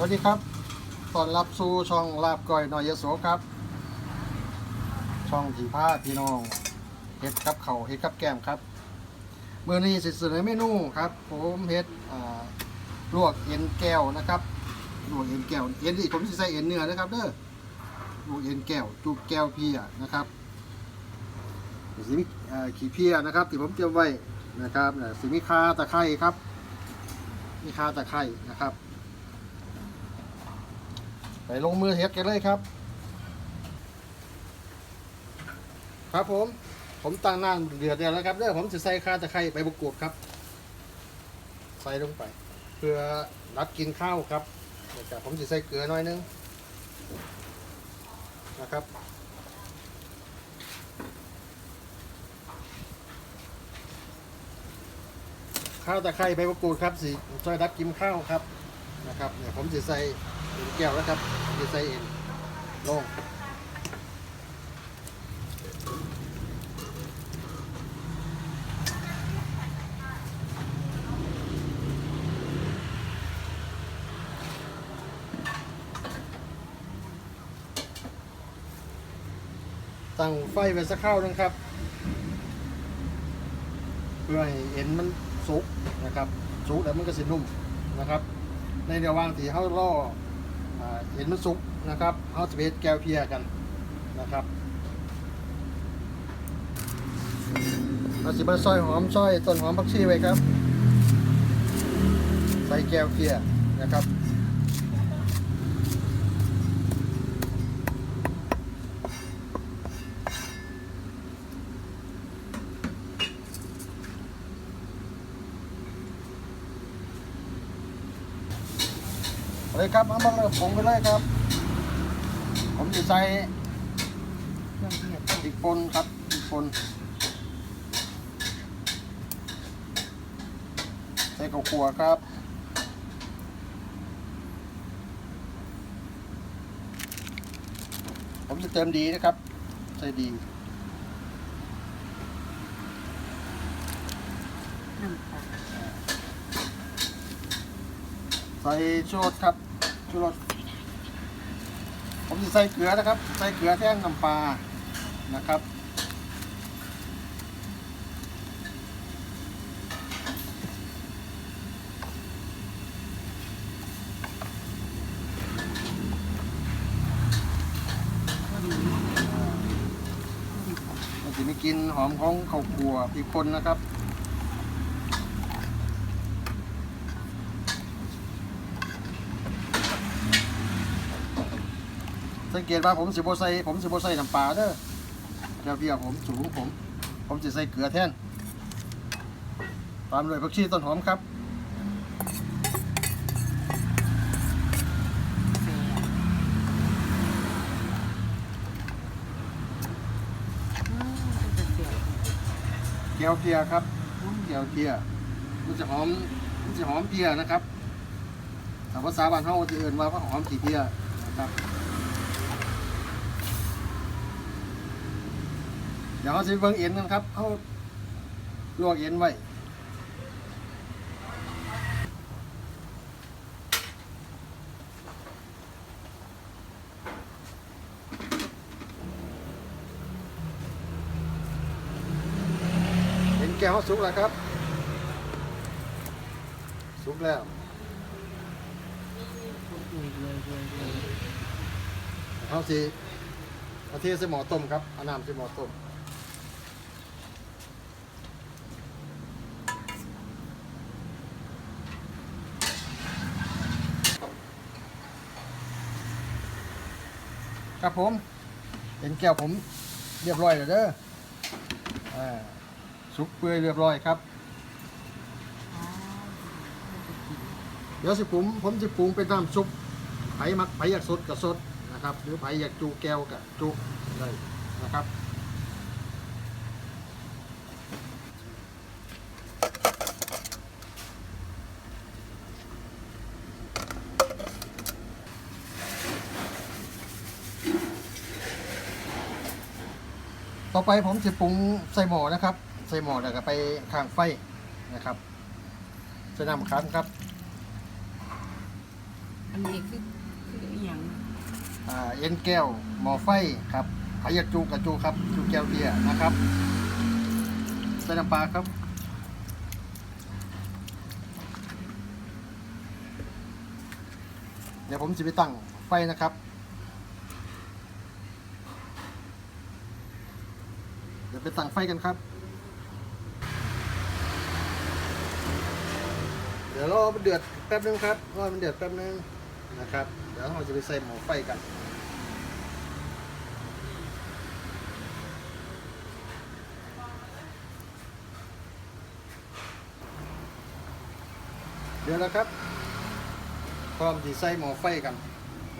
วัสดีครับต้อนรับสู่ช่องลาบก้อยนอยยโสครับ ช่องผีผ้าพี่น้องเฮ็ดกับเขาเฮ็ดกับแก้มครับเมื่อนี้สิเสนอเมนูครับ ผมเฮ็ดลวกเอ็นแก้วนะครับลวกเอ็นแก้วเอ็นที่ผมสิใส่เอ็นเนื้อนะครับเด้อลวกเอ็นแก้วจุกแก้วเพียนะครับสิมีเอ่อขี้เพียนะครับที่ผมเตรียมไว้นะครับสิมีคาตะไคร้ครับมีคาตะไคร้นะครับ ไปลงมือเฮ็ดกันเลยครับ ครับผม ผมตั้งน้ำเดือดแล้วครับเด้อผมจะใส่ข้าตะไคร้ใบมะกรูดครับ ใส่ลงไป เพื่อรัดกินข้าวครับเดี๋ยวผมจะใส่เกลือหน่อยนึงนะครับข้าวตะไคร้ใบมะกรูดครับสิช่วยรับกินข้าวครับนะครับเนี่ยผมจะใส่ แก้วแล้วครับจะใส่เอ็นลงตั้งไฟไปสักข้าวหนึงครับเพื่อให้เอ็นมันสุกนะครับสุกแล้วมันก็สินุ่มนะครับ ในระหว่างที่เขาล่อ เห็นมันสุกนะครับเอาสเปซแก้วเพียกันนะครับเราสิมาซอยหอมซอยต้นหอมผักชีไว้ครับ ใส่แก้วเพียนะครับ เลยครับเอามาเลยผงไปเลยครับ ผมจะใส่เครื่องเทศพริกป่นครับพริกป่นใส่ข้าวคั่วครับผมจะเติมดีนะครับ ใส่ดีน้ำตาลใส่ชูรสครับ ชูรสผมจะใส่เกลือนะครับ ใส่เกลือแท่งน้ำปลานะครับพอดีพอดีมันจะมีกินหอมของข้าวคั่วพริกป่นนะครับ สังเกตว่าผมสิบใส่ผมสิบใส่น้ำปลาเด้อเดี๋ยวพี่ผมสูงผม ผมจะใส่เกลือแทนตามด้วยผักชีต้นหอมครับแซ่บอืมมันจะเสียบเกี๊ยวเพียครับเกี๊ยวเพียมันจะหอมมันจะหอมเพียนะครับแต่ภาษาบ้านเฮาจะเอื่นว่าหอมขี้เพียนะครับ ดี๋ยวเขาจะเบิ่งเอ็นกันครับเขาลวกเอ็นไว้เอ็นแก้วเขาสุกแล้วครับ สุกแล้วเขาสิเอาเทใส่หม้อต้มครับเอาน้ำใส่หม้อต้ม ครับผมเห็นแก้วผมเรียบร้อยแล้วเด้ออ่าสุกเปื่อยเรียบร้อยครับ เดี๋ยวสิผมผมจะปรุงเป็นน้ำซุปไผ่มักไผ่อยากสดกับสดนะครับ หรือไผ่อยากจูแก้วกับจูเลยนะครับ ต่อไปผมจะปรุงใส่หม้อนะครับ ใส่หม้อแล้วก็ไปข้างไฟนะครับใส่น้ำขันครับอันอันนี้คือคืออหย่างอ่าเอ็นแก้วหมอไฟครับหาอยากจูกระจูครับจูแก้วเบียร์นะครับใส่น้ำปลาครับเดี๋ยวผมจะไปตั้งไฟนะครับ เดี๋ยวไปตั้งไฟกันครับ เดี๋ยวรอมันเดือดแป๊บนึงครับรอมันเดือดแป๊บนึงนะครับ เดี๋ยวเราจะไปใส่หม้อไฟกันเดี๋ยวนะครับพร้อมที่ใส่หม้อไฟกัน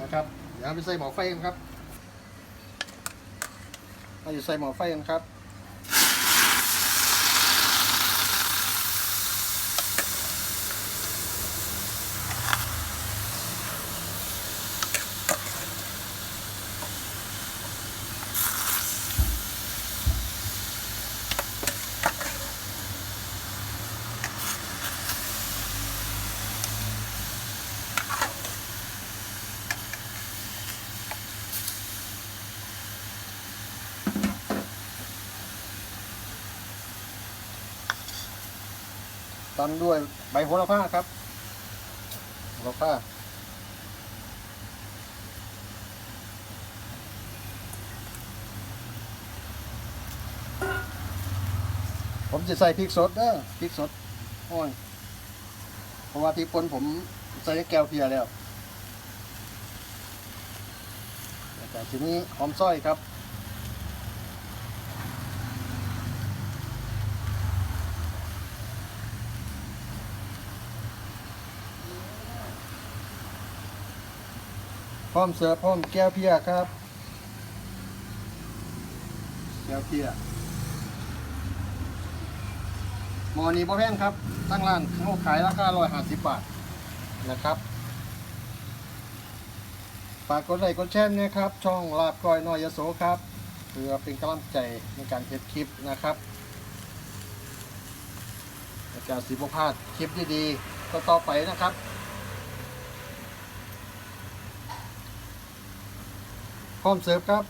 นะครับ เดี๋ยวไปใส่หม้อไฟกันครับเราจะใส่หม้อไฟกันครับ ตามด้วยใบโหระพาครับโหระพาผมจะใส่พริกสดเด้อพริกสดโอ้ยเพราะว่าพริกป่นผมใส่แก้วเพียแล้วแต่ทีนี้หอมซอยครับ ร้อมเสิร์ฟพร้อมแก้วเพียครับ แก้วเพียหมอนี้บ่แพงครับ ตั้งร้านเขาขายราคา150บบาทนะครับฝากกดไลค์กดแชร์นะครับ ช่องลาบก้อยน้อยยโสครับเพื่อเป็นกำลังใจในการเก็บคลิปนะครับอาจารย์สิบพาดคลิปดีๆก็ต่อไปนะครับ พร้อมเสิร์ฟครับ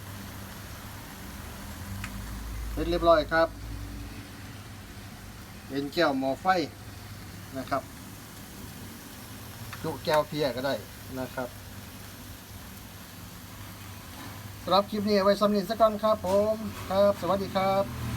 เสร็จเรียบร้อยครับ เป็นแก้วหม้อไฟนะครับ จุแก้วเพียก็ได้นะครับสำหรับคลิปนี้ไว้สำเร็จสักก่อนครับผม ครับ สวัสดีครับ